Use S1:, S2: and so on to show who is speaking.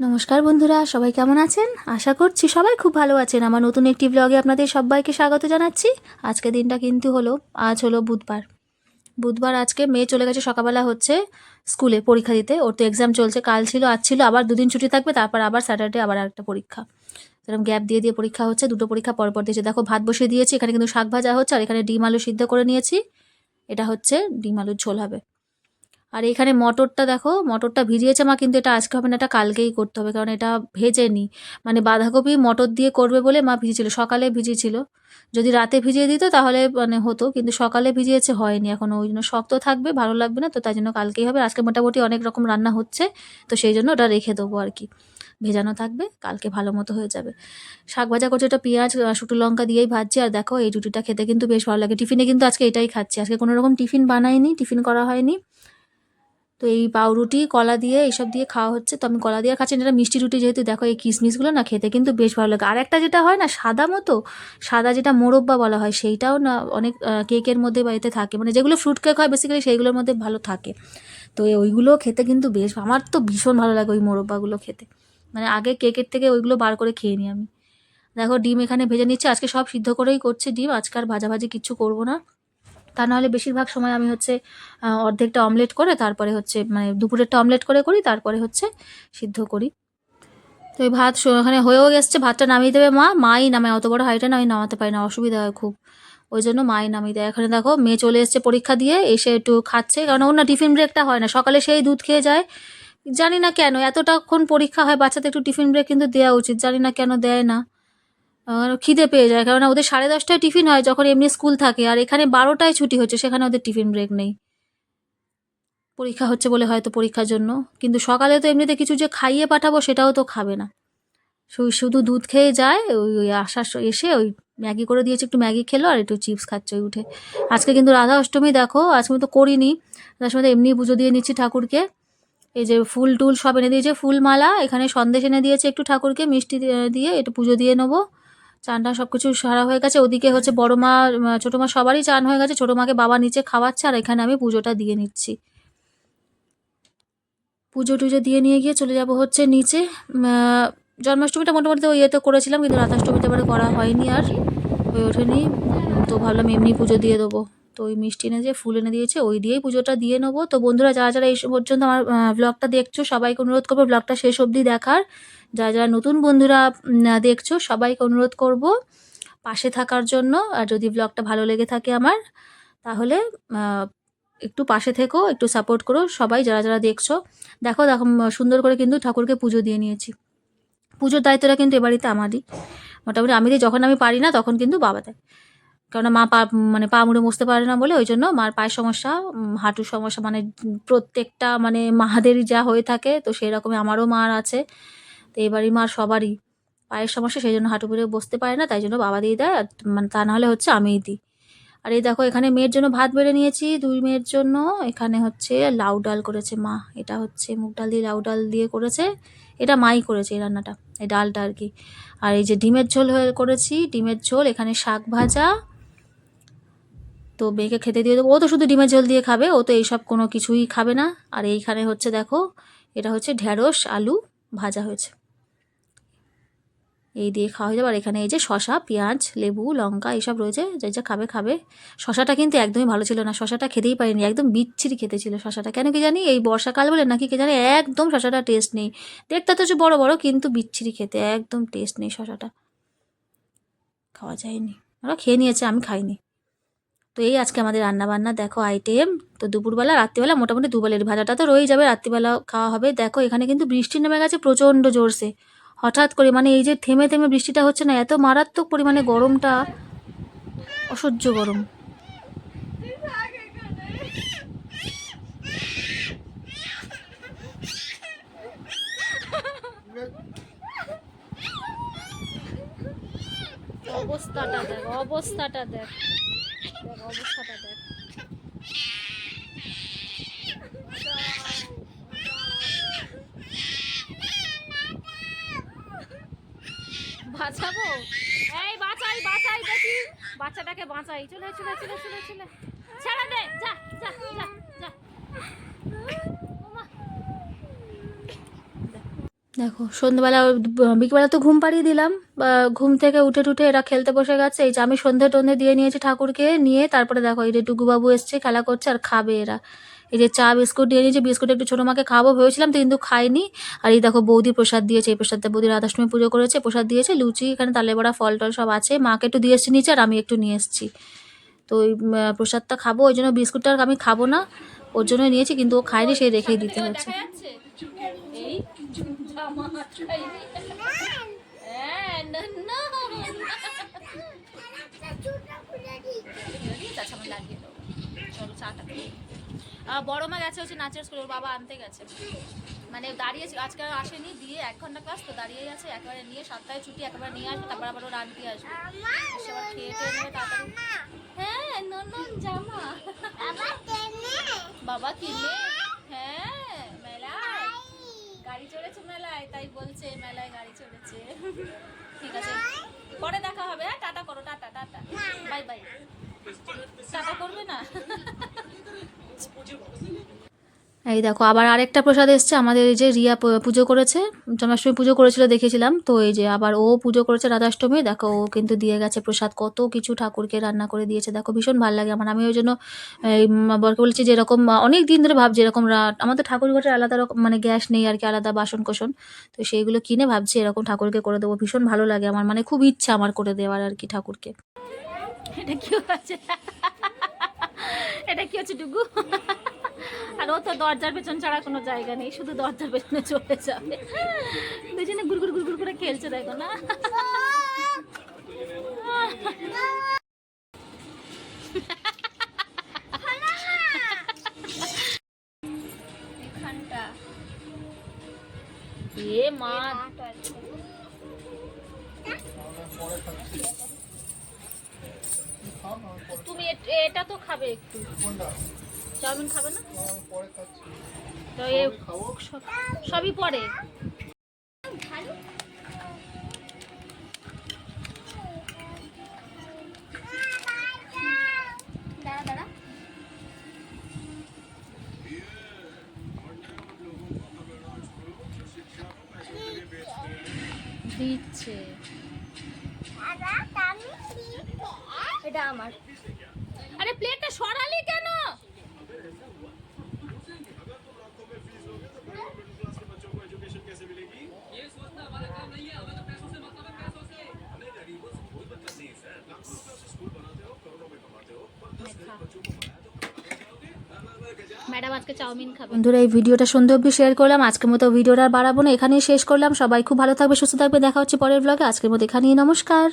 S1: নমস্কার বন্ধুরা, সবাই কেমন আছেন? আশা করছি সবাই খুব ভালো আছেন। আমার নতুন একটি ব্লগে আপনাদের সবাইকে স্বাগত জানাচ্ছি। আজকে দিনটা কিন্তু হলো, আজ হলো বুধবার। বুধবার আজকে মেয়ে চলে গেছে, সকালবেলা হচ্ছে স্কুলে পরীক্ষা দিতে। ওর তো এক্সাম চলছে, কাল ছিল, আজ ছিল, আবার দুদিন ছুটি থাকবে, তারপর আবার স্যাটারডে আবার একটা পরীক্ষা। এরকম গ্যাপ দিয়ে দিয়ে পরীক্ষা হচ্ছে, দুটো পরীক্ষা পর পর দিয়েছে। দেখো, ভাত বসিয়ে দিয়েছি, এখানে কিন্তু শাক ভাজা হচ্ছে, আর এখানে ডিম আলু সিদ্ধ করে নিয়েছি। এটা হচ্ছে ডিম আলুর ঝোল হবে। আর এখানে মটরটা দেখো, মটরটা ভিজিয়েছে মা, কিন্তু এটা আজকে হবে না, এটা কালকেই করতে হবে, কারণ এটা ভেজেনি। মানে বাঁধাকপি মটর দিয়ে করবে বলে মা ভিজিয়েছিল, সকালে ভিজিয়েছিল। যদি রাতে ভিজিয়ে দিত তাহলে মানে হতো, কিন্তু সকালে ভিজিয়েছে, হয়নি এখন। ওই জন্য শক্ত থাকবে, ভালো লাগবে না, তো তাই জন্য কালকেই হবে। আজকে মোটামুটি অনেক রকম রান্না হচ্ছে, তো সেই জন্য ওটা রেখে দেবো আর কি। ভেজানো থাকবে, কালকে ভালো মতো হয়ে যাবে। শাক ভাজা করছে, ওটা পেঁয়াজ শুকনো লঙ্কা দিয়েই ভাজছি, আর দেখো এই রুটিটা খেতে কিন্তু বেশ ভালো লাগে। টিফিনে কিন্তু আজকে এটাই খাচ্ছি। আজকে কোনো রকম টিফিন বানাইনি, টিফিন করা হয়নি। তো এই পাউরুটি, কলা দিয়ে এইসব দিয়ে খাওয়া হচ্ছে। তো আমি কলা দিয়ে খাচ্ছি এটা মিষ্টি রুটি যেহেতু, দেখো এই কিশমিশগুলো না খেতে কিন্তু বেশ ভালো লাগে। আর একটা যেটা হয় না, সাদা মতো, সাদা যেটা মোরব্বা বলা হয়, সেইটাও না অনেক কেকের মধ্যে বাড়িতে থাকে। মানে যেগুলো ফ্রুট কেক হয় বেসিক্যালি সেইগুলোর মধ্যে ভালো থাকে। তো ওইগুলো খেতে কিন্তু বেশ, আমার তো ভীষণ ভালো লাগে ওই মোরব্বাগুলো খেতে। মানে আগে কেকের থেকে ওইগুলো বার করে খেয়ে নিই আমি। দেখো ডিম এখানে ভেজে নিচ্ছে। আজকে সব সিদ্ধ করেই করছে ডিম। আজকে আর ভাজাভাজি কিচ্ছু করব না। তা নাহলে বেশিরভাগ সময় আমি হচ্ছে অর্ধেকটা অমলেট করে তারপরে হচ্ছে মানে দুপুরেরটা অমলেট করে করি, তারপরে হচ্ছে সিদ্ধ করি। তো এই ভাত ওখানে হয়েও গেছে, ভাতটা নামিয়ে দেবে মা। মাই নামায়, অত বড় হাইটা না আমি নামাতে পারি না, অসুবিধা হয় খুব। ওই জন্য মাই নামিয়ে দেয়। এখানে দেখো, মেয়ে চলে এসছে পরীক্ষা দিয়ে, এসে একটু খাচ্ছে, কারণ ওর না টিফিন ব্রেকটা হয় না। সকালে সেই দুধ খেয়ে যায়। জানি না কেন, এতটাক্ষণ পরীক্ষা হয়, বাচ্চাদের একটু টিফিন ব্রেক কিন্তু দেওয়া উচিত। জানি না কেন দেয় না। খিদে পেয়ে যায়। কারণ ওদের সাড়ে দশটায় টিফিন হয় যখন এমনি স্কুল থাকে, আর এখানে বারোটায় ছুটি হচ্ছে, সেখানে ওদের টিফিন ব্রেক নেই। পরীক্ষা হচ্ছে বলে হয়তো পরীক্ষার জন্য। কিন্তু সকালে তো এমনিতে কিছু যে খাইয়ে পাঠাবো সেটাও তো খাবে না। শুধু দুধ খেয়ে যায়, ওই ওই আসার এসে ওই ম্যাগি করে দিয়েছে, একটু ম্যাগি খেলো আর একটু চিপস খাচ্ছে ওই উঠে। আজকে কিন্তু রাধা অষ্টমী দেখো, আজকে তো করিনি। তার সময় এমনি পুজো দিয়ে নিচ্ছি ঠাকুরকে। এই যে ফুল টুল সব এনে দিয়েছে, ফুলমালা, এখানে সন্দেশ এনে দিয়েছে একটু ঠাকুরকে, মিষ্টি দিয়ে একটু পুজো দিয়ে নেব। চানটা সব কিছু সারা হয়ে গেছে। ওদিকে হচ্ছে বড় মা ছোট মা সবারই চান হয়ে গেছে। ছোট মাকে বাবা নিচে খাওয়াচ্ছে আর এখানে আমি পুজোটা দিয়ে নিচ্ছি। পুজো টুজো দিয়ে নিয়ে গিয়ে চলে যাব হচ্ছে নিচে। জন্মাষ্টমীটা মোটামুটি তো ইয়েতে করেছিলাম কিন্তু রাতাষ্টমীতে এবারে করা হয়নি আর হয়ে ওঠেনি। তো ভাবলাম এমনি পুজো দিয়ে দেবো। তো ওই মিষ্টি এনে যে ফুল এনে দিয়েছে, ওই দিয়েই পুজোটা দিয়ে নেব। তো বন্ধুরা, যারা যারা এই পর্যন্ত আমার ব্লগটা দেখছ, সবাইকে অনুরোধ করব ব্লগটা শেষ অবধি দেখার। যারা যারা নতুন বন্ধুরা দেখছ, সবাইকে অনুরোধ করব পাশে থাকার জন্য। আর যদি ব্লগটা ভালো লেগে থাকে আমার, তাহলে একটু পাশে থেকো, একটু সাপোর্ট করো সবাই যারা যারা দেখছ। দেখো দেখো সুন্দর করে কিন্তু ঠাকুরকে পুজো দিয়ে নিয়েছি। পুজোর দায়িত্বটা কিন্তু এ বাড়িতে আমারই। মোটামুটি আমি যখন আমি পারি না, তখন কিন্তু বাবা দেয়। কেননা মা পা মানে পা মুড়ে বসতে পারে না বলে, ওই জন্য মার পায়ের সমস্যা হাঁটুর সমস্যা মানে প্রত্যেকটা মানে মাহাদেরই যা হয়ে থাকে, তো সেই রকমই আমারও মার আছে। তো এবারই মার সবারই। পায়ের সমস্যা সেই জন্য হাঁটু বসতে পারে না, তাই জন্য বাবা দিয়ে দেয়, আর মানে তা নাহলে হচ্ছে আমিই দিই। আর এই দেখো, এখানে মেয়ের জন্য ভাত বেড়ে নিয়েছি, দুই মেয়ের জন্য। এখানে হচ্ছে লাউ ডাল করেছে মা। এটা হচ্ছে মুগ ডাল দিয়ে লাউ ডাল দিয়ে করেছে। এটা মাই করেছে এই রান্নাটা, এই ডালটা আর কি। আর এই যে ডিমের ঝোল হয়ে করেছি, ডিমের ঝোল, এখানে শাক ভাজা। তো মেয়েকে খেতে দিয়ে দেবো। ও তো শুধু ডিমের ঝোল দিয়ে খাবে, ও তো এইসব কোনো কিছুই খাবে না। আর এইখানে হচ্ছে দেখো, এটা হচ্ছে ঢ্যাঁড়স আলু ভাজা হয়েছে। এই দিয়ে খাওয়া হয়ে যাবে। আর এখানে এই যে শশা পেঁয়াজ, লেবু, লঙ্কা এইসব রয়েছে। যে যা খাবে খাবে। শশাটা কিন্তু একদমই ভালো ছিল না। শশাটা খেতেই পারিনি। একদম বিচ্ছিরি খেতে ছিল শশাটা কেন কি জানি এই বর্ষাকাল বলে নাকি কে জানি একদম শশাটা টেস্ট নেই। দেখতে তো হচ্ছে বড় বড়, কিন্তু বিচ্ছিরি খেতে একদম টেস্ট নেই শশাটা খাওয়া যায়নি। ওরা খেয়ে নিয়েছে, আমি খাইনি। তো এই আজকে আমাদের রান্না বান্না দেখো আইটেম তো দুপুরবেলা, রাত্রিবেলা মোটামুটি দুবেলের ভাজাটা তো রয়েই যাবে। রাত্রিবেলা খাওয়া হবে। দেখো এখানে কিন্তু বৃষ্টি নেমে গেছে প্রচণ্ড জোরসে। হঠাৎ করে মানে এই যে থেমে থেমে বৃষ্টিটা হচ্ছে না, এত মারাত্মক পরিমাণে গরমটা, অসহ্য গরম। অবস্থাটা দেখ অবস্থাটা দেখ অবস্থাটা দেখ। বাঁচাবো? এই, বাঁচাই বাঁচাই দেখি। বাচ্চাটাকে বাঁচাই। চলে চলে চলে চলে চলে। দে, যা যা যা যা। দেখো, সন্ধ্যেবেলা বিকেলবেলা তো ঘুম পাড়িয়ে দিলাম। ঘুম থেকে উঠে টুটে এরা খেলতে বসে গেছে। এই যে আমি সন্ধে টন্ধে দিয়ে নিয়েছি ঠাকুরকে নিয়ে, তারপরে দেখো এই যে টুকুবাবু এসছে, খেলা করছে আর খাবে এরা। এই যে চা বিস্কুট দিয়ে নিয়েছে বিস্কুট একটু ছোটো মাকে খাব ভেবেছিলাম তো কিন্তু খাইনি। আর এই দেখো বৌদি প্রসাদ দিয়েছে এই প্রসাদটা বৌদি রাধাষ্টমী পুজো করেছে প্রসাদ দিয়েছে লুচি এখানে তালে বড়া ফল টল সব আছে। মাকে একটু দিয়ে এসছি নিচে আর আমি একটু নিয়ে এসেছি। তো ওই প্রসাদটা খাব ওই জন্য বিস্কুটটা আর আমি খাব না ওর জন্য নিয়েছি কিন্তু ও খায়নি সেই রেখেই দিতে হচ্ছে।
S2: হ্যাঁ লাগিয়ে দেবো চলো চাটা বড় মা গেছে হচ্ছে নাচের স্কুলে ওর বাবা আনতে গেছে। মানে দাঁড়িয়ে আজকে আর আসেনি, দিয়ে এক ঘণ্টা ক্লাস তো দাঁড়িয়ে গেছে একবারে নিয়ে সাতটায় ছুটি, একবার নিয়ে আসবে, তারপর আবার ওর আনতে আসবে। এসে আবার খেয়ে টেয়ে নেবে হ্যাঁ নন্দন জামা। বাবা কিনে হ্যাঁ মেলায়। গাড়ি চড়েছে মেলায়, তাই বলছে, মেলায় গাড়ি চড়েছে। ঠিক আছে, পরে দেখা হবে হ্যাঁ টাটা করো, tata tata. Bye bye. Tata করবে না?
S1: এই দেখো, আবার আরেকটা প্রসাদ এসছে, আমাদের এই যে রিয়া পুজো করেছে, জন্মাষ্টমী পুজো করেছিল দেখেছিলাম তো এই যে আবার ও পুজো করেছে রাধাষ্টমী, দেখো ও কিন্তু দিয়ে গেছে প্রসাদ, কত কিছু ঠাকুরকে রান্না করে দিয়েছে, দেখো ভীষণ ভালো লাগে আমার আমি ওই জন্য বরকে বলছি যেরকম অনেক দিন ধরে ভাবছি এরকম আমাদের ঠাকুর ঘরের আলাদা রকম মানে গ্যাস নেই আর কি, আলাদা বাসন কোসন, তো সেইগুলো কিনে ভাবছি এরকম ঠাকুরকে করে দেবো, ভীষণ ভালো লাগে আমার মানে খুব ইচ্ছা আমার করে দেওয়ার আর কি ঠাকুরকে।
S2: এটা কি এটা কি হচ্ছে ডুগু? আর ও তো দরজার পেছন ছাড়া কোনো জায়গা নেই শুধু দরজার পেছনে চলে যাবে। দুজনে গুড়গুড় গুড়গুড় করে খেলছে দেখো না? এ মা। খাবে একটু? চাউমিন খাবে না? তো এ সবই পরে? দাঁড়া দাঁড়া। দিচ্ছে। এটা আমার। আরে প্লেটটা সরালি কেন? ম্যাডাম চাউমিন
S1: বন্ধুরা, এই ভিডিওটা সন্ধ্যে অবধি শেয়ার করলাম। আজকের মতো ভিডিওটা বাড়াবো না। এখানেই শেষ করলাম। সবাই খুব ভালো থাকবে, সুস্থ থাকবে। দেখা হচ্ছে পরের ব্লগে আজকের মতো এখানেই। নমস্কার।